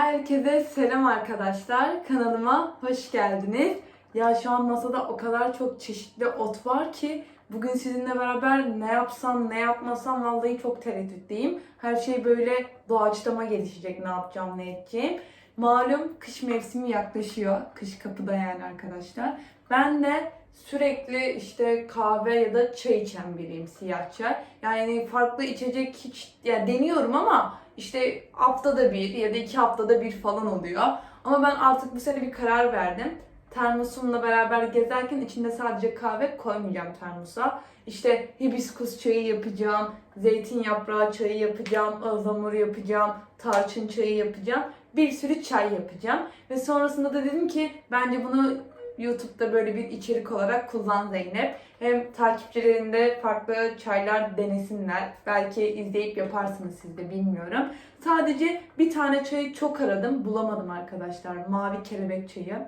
Herkese selam arkadaşlar. Kanalıma hoş geldiniz. Ya şu an masada o kadar çok çeşitli ot var ki bugün sizinle beraber ne yapsam ne yapmasam vallahi çok tereddütteyim. Her şey böyle doğaçlama gelişecek ne yapacağım ne edeceğim. Malum kış mevsimi yaklaşıyor. Kış kapıda yani arkadaşlar. Ben de sürekli işte kahve ya da çay içen biriyim siyah çay. Yani farklı içecek hiç ya deniyorum ama işte haftada bir ya da iki haftada bir falan oluyor. Ama ben artık bu sene bir karar verdim. Termosumla beraber gezerken içinde sadece kahve koymayacağım termosa. İşte hibiskus çayı yapacağım, zeytin yaprağı çayı yapacağım, ıhlamur yapacağım, tarçın çayı yapacağım. Bir sürü çay yapacağım. Ve sonrasında da dedim ki bence bunu YouTube'da böyle bir içerik olarak kullan Zeynep. Hem takipçilerinde farklı çaylar denesinler. Belki izleyip yaparsınız siz de bilmiyorum. Sadece bir tane çayı çok aradım. Bulamadım arkadaşlar. Mavi kelebek çayı.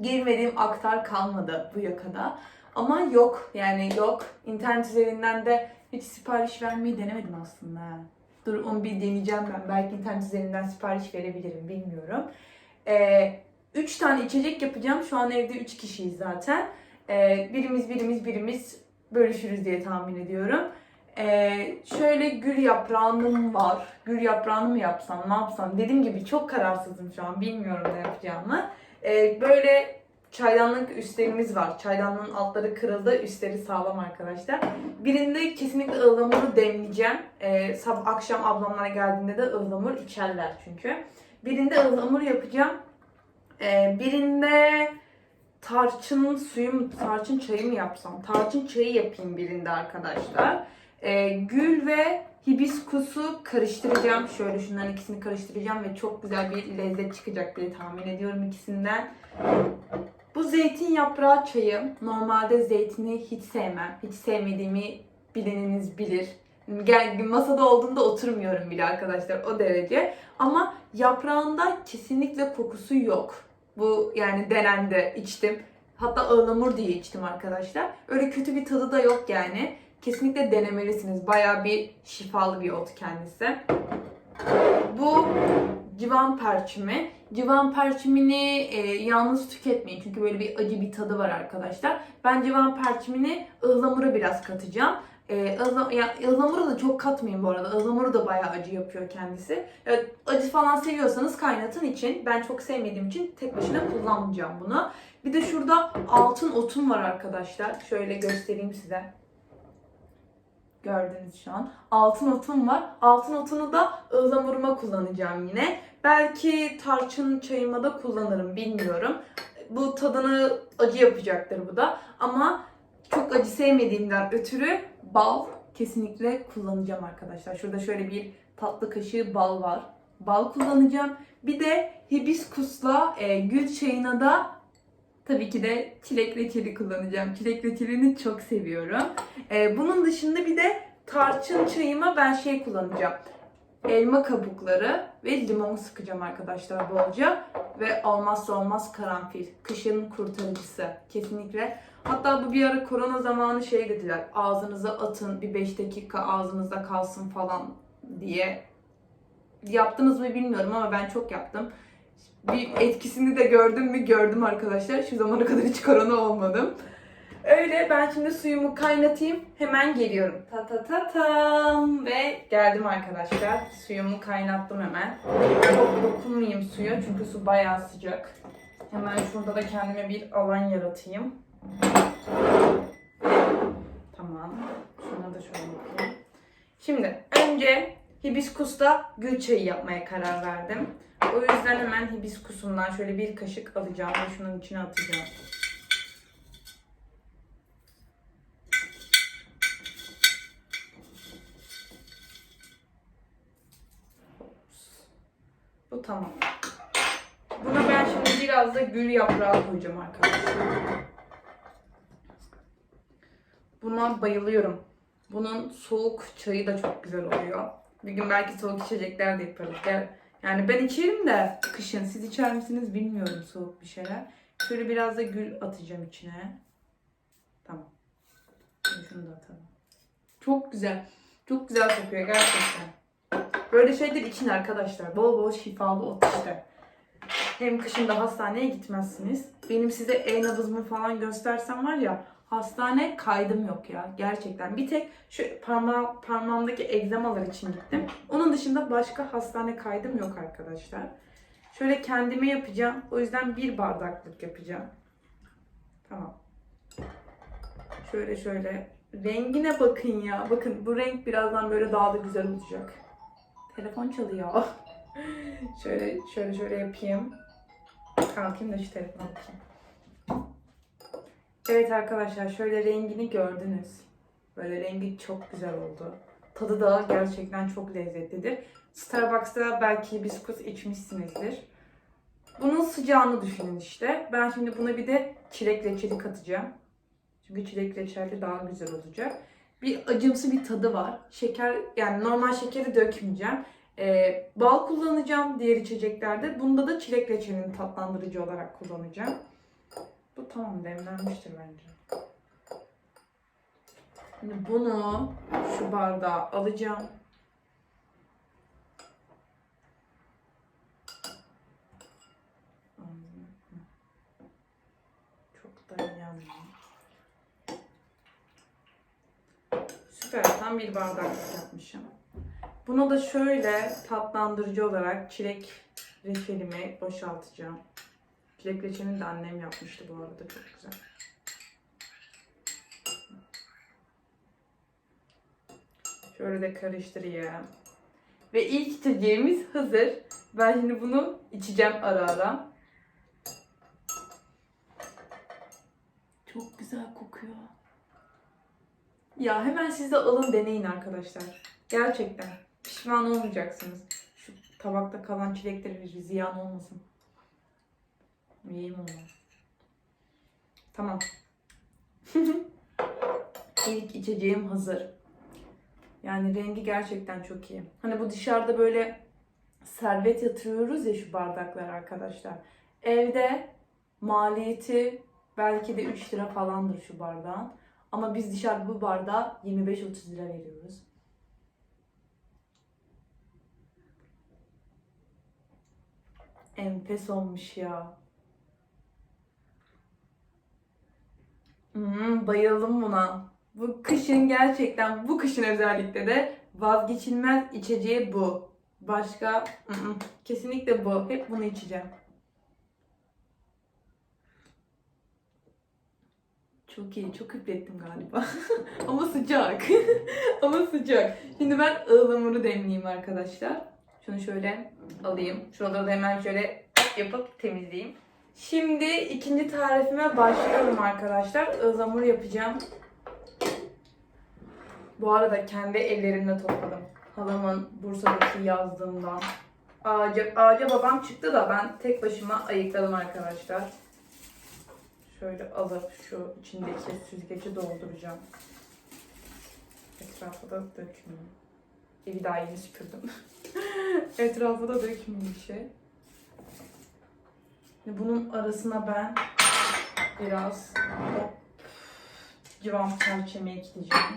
Girmediğim aktar kalmadı bu yakada. Ama yok yani yok. İnternet üzerinden de hiç sipariş vermeyi denemedim aslında. Dur onu bir deneyeceğim ben. Belki internet üzerinden sipariş verebilirim bilmiyorum. Ee, üç tane içecek yapacağım. Şu an evde üç kişiyiz zaten. Ee, birimiz birimiz birimiz bölüşürüz diye tahmin ediyorum. Ee, şöyle gül yaprağım var. Gül yaprağını mı yapsam ne yapsam. Dediğim gibi çok kararsızım şu an. Bilmiyorum ne yapacağımı. Ee, böyle çaydanlık üstlerimiz var. Çaydanlığın altları kırıldı, üstleri sağlam arkadaşlar. Birinde kesinlikle ıhlamuru demleyeceğim. Ee, sab- akşam ablamlar geldiğinde de ıhlamur içerler çünkü. Birinde ıhlamur yapacağım. Ee, birinde tarçın suyu mu, tarçın çayı mı yapsam? Tarçın çayı yapayım birinde arkadaşlar. Ee, gül ve hibiskusu karıştıracağım. Şöyle şunların ikisini karıştıracağım ve çok güzel bir lezzet çıkacak diye tahmin ediyorum ikisinden. Bu zeytin yaprağı çayı. Normalde zeytini hiç sevmem. Hiç sevmediğimi bileniniz bilir. Gel, masada olduğunda oturmuyorum bile arkadaşlar o derece. Ama yaprağında kesinlikle kokusu yok. Bu yani denendi, içtim. Hatta ıhlamur diye içtim arkadaşlar. Öyle kötü bir tadı da yok yani. Kesinlikle denemelisiniz. Bayağı bir şifalı bir ot kendisi. Bu civan perçimi. Civan perçimini e, yalnız tüketmeyin. Çünkü böyle bir acı bir tadı var arkadaşlar. Ben civan perçimini ıhlamura biraz katacağım. E, ya, ıhlamuru da çok katmayın bu arada. Ihlamuru da bayağı acı yapıyor kendisi. Ya, acı falan seviyorsanız kaynatın için. Ben çok sevmediğim için tek başına kullanmayacağım bunu. Bir de şurada altın otum var arkadaşlar. Şöyle göstereyim size. Gördünüz şu an. Altın otum var. Altın otunu da ıhlamuruma kullanacağım yine. Belki tarçın çayıma da kullanırım bilmiyorum. Bu tadını acı yapacaktır bu da. Ama çok acı sevmediğimden ötürü bal kesinlikle kullanacağım arkadaşlar. Şurada şöyle bir tatlı kaşığı bal var. Bal kullanacağım. Bir de hibiskusla e, gül çayına da tabii ki de çilek reçeli kullanacağım. Çilek reçelini çok seviyorum. E, bunun dışında bir de tarçın çayıma ben şey kullanacağım. Elma kabukları ve limon sıkacağım arkadaşlar bolca. Ve olmazsa olmaz karanfil. Kışın kurtarıcısı. Kesinlikle. Hatta bu bir ara korona zamanı şey dediler. Ağzınıza atın bir 5 dakika ağzınızda kalsın falan diye. Yaptınız mı bilmiyorum ama ben çok yaptım. Bir etkisini de gördüm mü gördüm arkadaşlar. Şu zamana kadar hiç korona olmadım. Öyle ben şimdi suyumu kaynatayım. Hemen geliyorum. Ta ta ta tam ve geldim arkadaşlar. Suyumu kaynattım hemen. Çok dokunmayayım suya çünkü su bayağı sıcak. Hemen şurada da kendime bir alan yaratayım. Tamam. Şuna da şöyle yapayım. Şimdi önce hibiskusta gül çayı yapmaya karar verdim. O yüzden hemen hibiskusumdan şöyle bir kaşık alacağım ve şunun içine atacağım. Tamam. Buna ben şimdi biraz da gül yaprağı koyacağım arkadaşlar. Buna bayılıyorum. Bunun soğuk çayı da çok güzel oluyor. Bir gün belki soğuk içecekler de yaparız. Yani ben içerim de kışın. Siz içer misiniz bilmiyorum soğuk bir şeyler. Şöyle biraz da gül atacağım içine. Tamam. Şunu da atalım. Çok güzel. Çok güzel kokuyor gerçekten. Böyle şeyler için arkadaşlar. Bol bol şifalı ot işte. Hem kışında hastaneye gitmezsiniz. Benim size e-nabızımı falan göstersem var ya hastane kaydım yok ya gerçekten. Bir tek şu parma parmağımdaki egzamalar için gittim. Onun dışında başka hastane kaydım yok arkadaşlar. Şöyle kendime yapacağım. O yüzden bir bardaklık yapacağım. Tamam. Şöyle şöyle. Rengine bakın ya. Bakın bu renk birazdan böyle daha da güzel olacak. Telefon çalıyor. şöyle şöyle şöyle yapayım. Kalkayım da şu telefona bakayım. Evet arkadaşlar şöyle rengini gördünüz. Böyle rengi çok güzel oldu. Tadı da gerçekten çok lezzetlidir. Starbucks'ta belki bisküs içmişsinizdir. Bunun sıcağını düşünün işte. Ben şimdi buna bir de çilek reçeli katacağım. Çünkü çilek reçeli daha güzel olacak. Bir acımsı bir tadı var. Şeker yani normal şekeri dökmeyeceğim. Ee, bal kullanacağım diğer içeceklerde. Bunda da çilek reçelini tatlandırıcı olarak kullanacağım. Bu tamam demlenmiştir bence. Şimdi bunu şu bardağa alacağım. Çok da yanmıyor. Tam bir bardak yapmışım. Buna da şöyle tatlandırıcı olarak çilek reçelimi boşaltacağım. Çilek reçelini de annem yapmıştı bu arada çok güzel. Şöyle de karıştırayım. Ve ilk içeceğimiz hazır. Ben şimdi bunu içeceğim ara ara. Çok güzel kokuyor. Ya hemen siz de alın deneyin arkadaşlar. Gerçekten. Pişman olmayacaksınız. Şu tabakta kalan çilekleri ziyan olmasın. Yiyeyim onu. Tamam. İlk içeceğim hazır. Yani rengi gerçekten çok iyi. Hani bu dışarıda böyle servet yatırıyoruz ya şu bardaklar arkadaşlar. Evde maliyeti belki de 3 lira falandır şu bardağın. Ama biz dışarıda bu bardağa 25-30 lira veriyoruz. Enfes olmuş ya. Hmm, bayıldım buna. Bu kışın gerçekten, bu kışın özellikle de vazgeçilmez içeceği bu. Başka, ı-ı, kesinlikle bu. Hep bunu içeceğim. Çok iyi, çok üplettim galiba. Ama sıcak. Ama sıcak. Şimdi ben ıhlamuru demleyeyim arkadaşlar. Şunu şöyle alayım. Şuraları da hemen şöyle yapıp temizleyeyim. Şimdi ikinci tarifime başlıyorum arkadaşlar. Ihlamur yapacağım. Bu arada kendi ellerimle topladım. Halamın Bursa'daki yazdığından. Ağaca, ağaca babam çıktı da ben tek başıma ayıkladım arkadaşlar. Şöyle alıp şu içindeki süzgeci dolduracağım. Etrafa da dökmeyeyim. Evi daha yeni süpürdüm. Etrafa da dökmeyeyim bir şey. Bunun arasına ben biraz civan perçemi ekleyeceğim.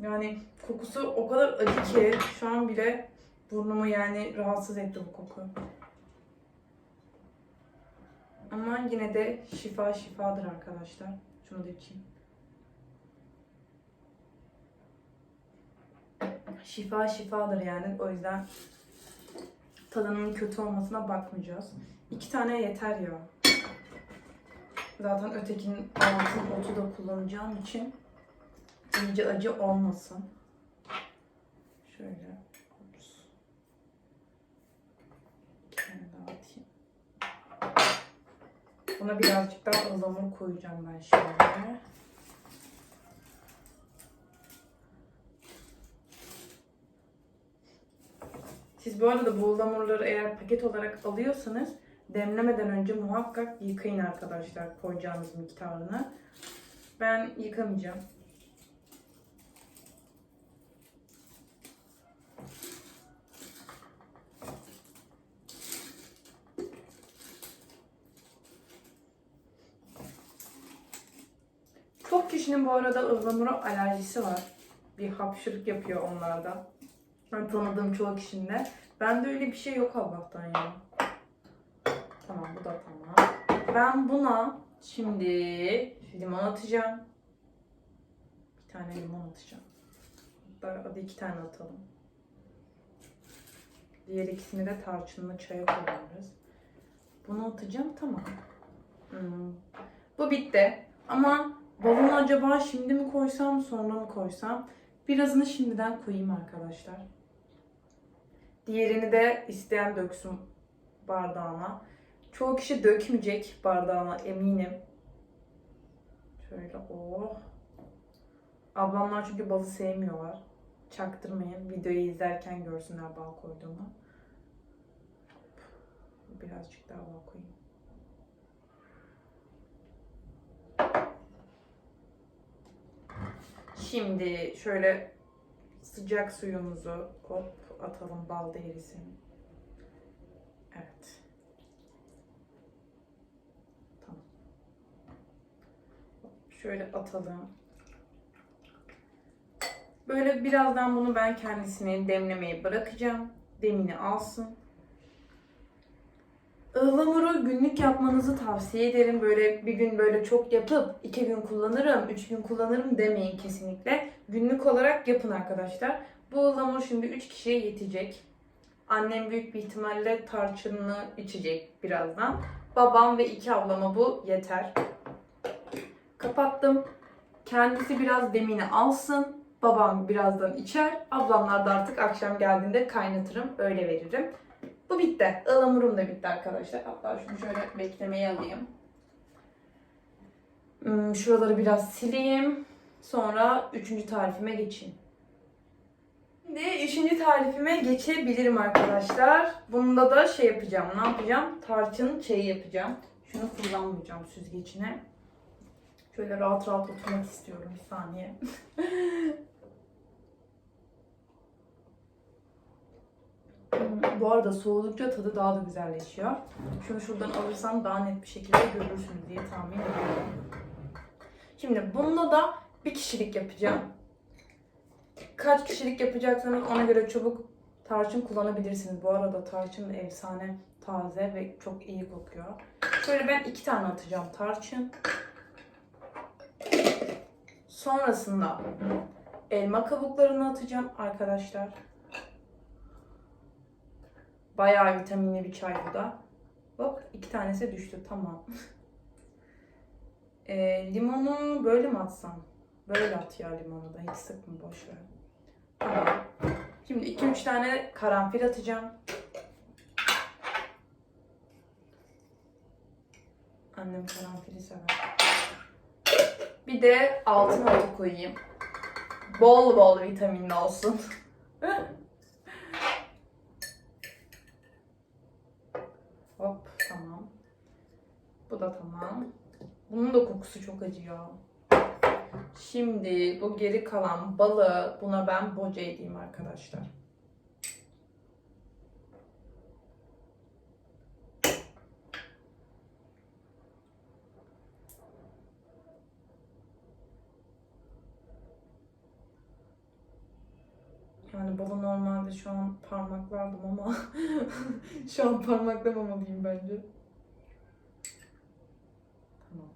Yani kokusu o kadar acı ki şu an bile burnumu yani rahatsız etti bu koku. Ama yine de şifa şifadır arkadaşlar. Şunu da içeyim. Şifa şifadır yani. O yüzden tadının kötü olmasına bakmayacağız. İki tane yeter ya. Zaten ötekinin altın otu da kullanacağım için iyice acı olmasın. Şöyle. Ups. Bir tane daha atayım. Buna birazcık daha ıhlamur koyacağım ben şöyle. Siz bu arada bu ıhlamurları eğer paket olarak alıyorsanız demlemeden önce muhakkak yıkayın arkadaşlar koyacağınız miktarını. Ben yıkamayacağım. Çok kişinin bu arada ıhlamura alerjisi var. bir hapşırık yapıyor onlarda. Ben tanıdığım çoğu kişinde. Bende öyle bir şey yok Allah'tan ya. Tamam bu da tamam. Ben buna şimdi limon atacağım. Bir tane limon atacağım. Hadi iki tane atalım. Diğer ikisini de tarçınlı çaya koyuyoruz. Bunu atacağım tamam. Hmm. Bu bitti. Ama balonu acaba şimdi mi koysam sonra mı koysam? Birazını şimdiden koyayım arkadaşlar. Diğerini de isteyen döksün bardağına. Çoğu kişi dökmeyecek bardağına eminim. Şöyle oh. Ablamlar çünkü balı sevmiyorlar. Çaktırmayın. Videoyu izlerken görsünler bal koyduğumu. Birazcık daha bal koyayım. Şimdi şöyle sıcak suyumuzu hop atalım bal da erisin. Evet. Tamam. Şöyle atalım. Böyle birazdan bunu ben kendisini demlemeye bırakacağım. Demini alsın. Ihlamuru günlük yapmanızı tavsiye ederim. Böyle bir gün böyle çok yapıp iki gün kullanırım, üç gün kullanırım demeyin kesinlikle. Günlük olarak yapın arkadaşlar. Bu ıhlamur şimdi üç kişiye yetecek. Annem büyük bir ihtimalle tarçınlı içecek birazdan. Babam ve iki ablama bu yeter. Kapattım. Kendisi biraz demini alsın. Babam birazdan içer. Ablamlar da artık akşam geldiğinde kaynatırım. Öyle veririm. Bu bitti. Ihlamurum da bitti arkadaşlar. Hatta şunu şöyle beklemeye alayım. Hmm, Şuraları biraz sileyim. Sonra üçüncü tarifime geçeyim. Şimdi üçüncü tarifime geçebilirim arkadaşlar. Bunda da şey yapacağım. Ne yapacağım? Tarçın çayı yapacağım. Şunu kullanmayacağım süzgecine. Şöyle rahat rahat oturmak istiyorum bir saniye. Bu arada soğudukça tadı daha da güzelleşiyor. Şunu şuradan alırsam daha net bir şekilde görürsünüz diye tahmin ediyorum. Şimdi bunda da bir kişilik yapacağım. Kaç kişilik yapacaksanız ona göre çabuk tarçın kullanabilirsiniz. Bu arada tarçın efsane taze ve çok iyi kokuyor. Şöyle ben iki tane atacağım tarçın. Sonrasında elma kabuklarını atacağım arkadaşlar. Bayağı vitaminli bir çay bu da. Hop iki tanesi düştü tamam. e, limonu böyle mi atsam? Böyle at ya limonu da hiç sıkma boş ver. Tamam. Şimdi 2-3 tane karanfil atacağım. Annem karanfili sever. Bir de altın otu koyayım. Bol bol vitaminli olsun. Hop tamam. Bu da tamam. Bunun da kokusu çok acıyor. Şimdi bu geri kalan balığı buna ben boca edeyim arkadaşlar. Yani balı normalde şu an parmaklardım ama şu an parmaklamamalıyım bence. Tamam.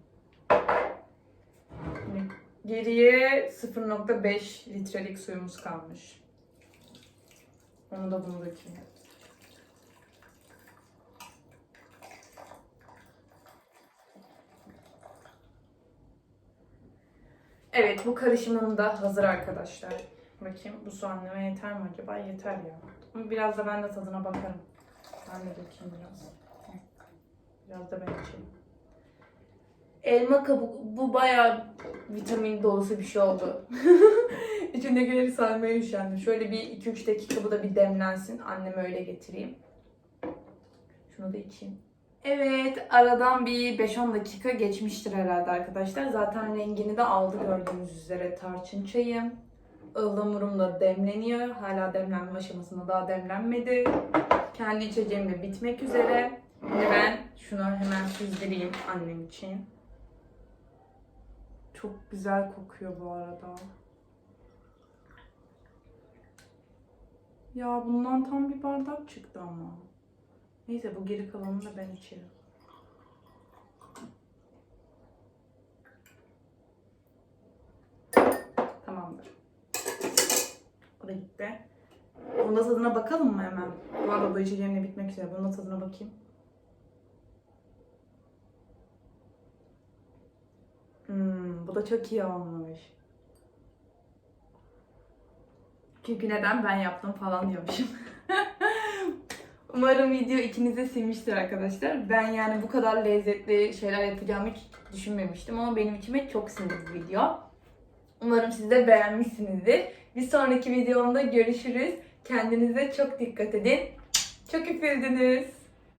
Şimdi Geriye 0.5 litrelik suyumuz kalmış. Onu da bunu dökeyim. Evet bu karışımım da hazır arkadaşlar. Bakayım bu su anneme yeter mi acaba? Yeter ya. Ama biraz da ben de tadına bakarım. Ben de dökeyim biraz. Biraz da ben içeyim. Elma kabuk bu bayağı vitamin dolusu bir şey oldu. İçindekileri saymaya üşendim. Şöyle bir 2-3 dakika bu da bir demlensin. Anneme öyle getireyim. Şunu da içeyim. Evet, aradan bir 5-10 dakika geçmiştir herhalde arkadaşlar. Zaten rengini de aldı gördüğünüz üzere tarçın çayı. Ihlamurum da demleniyor. Hala demlenme aşamasında daha demlenmedi. Kendi içeceğim de bitmek üzere. Şimdi ben şunu hemen süzdüreyim annem için. Çok güzel kokuyor bu arada. Ya bundan tam bir bardak çıktı ama. Neyse bu geri kalanını da ben içerim. Tamamdır. O da gitti. Bunun da tadına bakalım mı hemen? Bu arada bu içeceğim de bitmek üzere. Bunun da tadına bakayım. Hmm, bu da çok iyi olmuş. Çünkü neden ben yaptım falan diyormuşum. Umarım video ikinize sinmiştir arkadaşlar. Ben yani bu kadar lezzetli şeyler yapacağımı hiç düşünmemiştim ama benim içime çok sindi bu video. Umarım siz de beğenmişsinizdir. Bir sonraki videomda görüşürüz. Kendinize çok dikkat edin. Çok üfürdünüz.